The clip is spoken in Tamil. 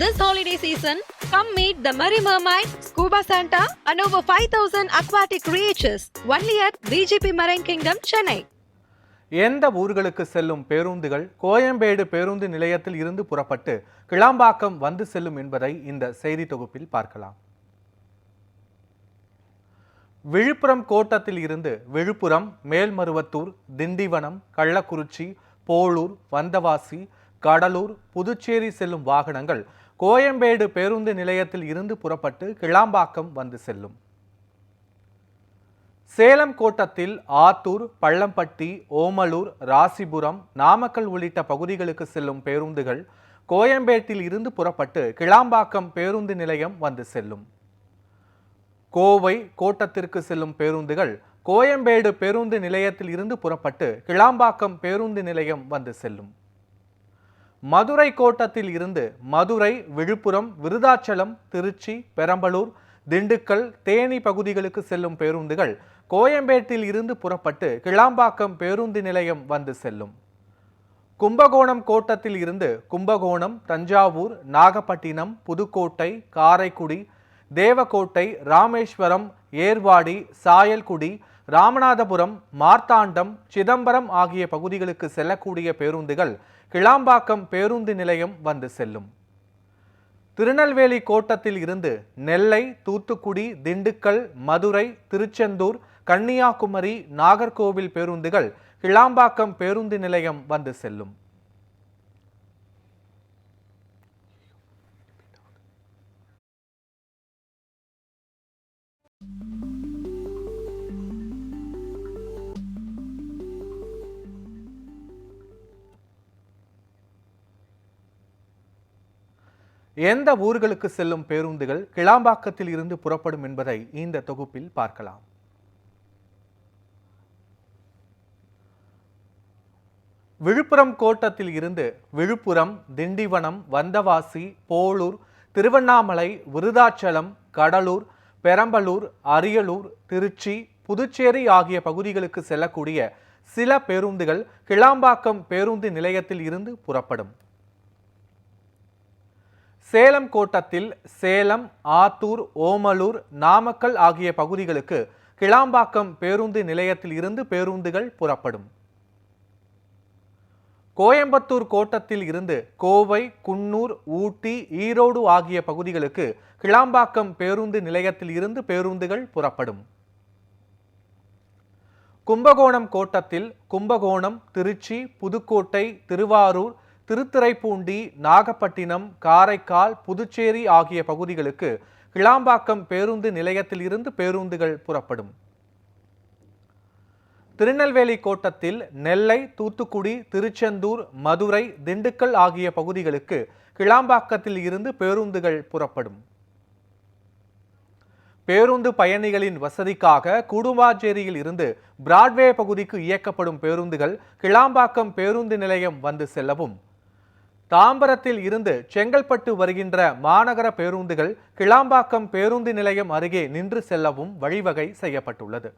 This holiday season, come meet the Merry Mermaid, Scuba Santa, and over 5,000 aquatic creatures only at BGP Marine Kingdom, Chennai. எந்த ஊர்களுக்கு செல்லும் பேருந்துகள் கோயம்பேடு பேருந்து நிலையத்தில் இருந்து புறப்பட்டு கிளாம்பாக்கம் வந்து செல்லும் என்பதை இந்த செய்தி தொகுப்பில் பார்க்கலாம் விழுப்புரம் கோட்டத்தில் இருந்து விழுப்புரம் மேல்மருவத்தூர் திண்டிவனம் கள்ளக்குறிச்சி போளூர் வந்தவாசி கடலூர் புதுச்சேரி செல்லும் வாகனங்கள் கோயம்பேடு பேருந்து நிலையத்தில் இருந்து புறப்பட்டு கிளாம்பாக்கம் வந்து செல்லும். சேலம் கோட்டத்தில் ஆத்தூர் பள்ளம்பட்டி ஓமலூர் ராசிபுரம் நாமக்கல் உள்ளிட்ட பகுதிகளுக்கு செல்லும் பேருந்துகள் கோயம்பேட்டில் இருந்து புறப்பட்டு கிளாம்பாக்கம் பேருந்து நிலையம் வந்து செல்லும். கோவை கோட்டத்திற்கு செல்லும் பேருந்துகள் கோயம்பேடு பேருந்து நிலையத்தில் இருந்து புறப்பட்டு கிளாம்பாக்கம் பேருந்து நிலையம் வந்து செல்லும். மதுரை கோட்டத்தில் இருந்து மதுரை விழுப்புரம் விருதாச்சலம் திருச்சி பெரம்பலூர் திண்டுக்கல் தேனி பகுதிகளுக்கு செல்லும் பேருந்துகள் கோயம்பேட்டில் இருந்து புறப்பட்டு கிளாம்பாக்கம் பேருந்து நிலையம் வந்து செல்லும். கும்பகோணம் கோட்டத்தில் இருந்து கும்பகோணம் தஞ்சாவூர் நாகப்பட்டினம் புதுக்கோட்டை காரைக்குடி தேவக்கோட்டை ராமேஸ்வரம் ஏர்வாடி சாயல்குடி ராமநாதபுரம் மார்த்தாண்டம் சிதம்பரம் ஆகிய பகுதிகளுக்கு செல்லக்கூடிய பேருந்துகள் கிளாம்பாக்கம் பேருந்து நிலையம் வந்து செல்லும். திருநெல்வேலி கோட்டத்தில் இருந்து நெல்லை தூத்துக்குடி திண்டுக்கல் மதுரை திருச்செந்தூர் கன்னியாகுமரி நாகர்கோவில் பேருந்துகள் கிளாம்பாக்கம் பேருந்து நிலையம் வந்து செல்லும். எந்த ஊர்களுக்கு செல்லும் பேருந்துகள் கிளாம்பாக்கத்தில் இருந்து புறப்படும் என்பதை இந்த தொகுப்பில் பார்க்கலாம். விழுப்புரம் கோட்டத்தில் இருந்து விழுப்புரம் திண்டிவனம் வந்தவாசி போளூர் திருவண்ணாமலை விருதாச்சலம் கடலூர் பெரம்பலூர் அரியலூர் திருச்சி புதுச்சேரி ஆகிய பகுதிகளுக்கு செல்லக்கூடிய சில பேருந்துகள் கிளாம்பாக்கம் பேருந்து நிலையத்தில் இருந்து புறப்படும். சேலம் கோட்டத்தில் சேலம் ஆத்தூர் ஓமலூர் நாமக்கல் ஆகிய பகுதிகளுக்கு கிளாம்பாக்கம் பேருந்து நிலையத்தில் இருந்து பேருந்துகள் புறப்படும். கோயம்புத்தூர் கோட்டத்தில் இருந்து கோவை குன்னூர் ஊட்டி ஈரோடு ஆகிய பகுதிகளுக்கு கிளாம்பாக்கம் பேருந்து நிலையத்தில் இருந்து பேருந்துகள் புறப்படும். கும்பகோணம் கோட்டத்தில் கும்பகோணம் திருச்சி புதுக்கோட்டை திருவாரூர் திருத்துறைப்பூண்டி நாகப்பட்டினம் காரைக்கால் புதுச்சேரி ஆகிய பகுதிகளுக்கு கிளாம்பாக்கம் பேருந்து நிலையத்தில் இருந்து பேருந்துகள் புறப்படும். திருநெல்வேலி கோட்டத்தில் நெல்லை தூத்துக்குடி திருச்செந்தூர் மதுரை திண்டுக்கல் ஆகிய பகுதிகளுக்கு கிளாம்பாக்கத்தில் இருந்து பேருந்துகள் புறப்படும். பேருந்து பயணிகளின் வசதிக்காக கூடும்பாச்சேரியில் இருந்து பிராட்வே பகுதிக்கு இயக்கப்படும் பேருந்துகள் கிளாம்பாக்கம் பேருந்து நிலையம் வந்து செல்லவும். தாம்பரத்தில் இருந்து செங்கல்பட்டு வருகின்ற மாநகர பேருந்துகள் கிளாம்பாக்கம் பேருந்து நிலையம் அருகே நின்று செல்லவும் வழிவகை செய்யப்பட்டுள்ளது.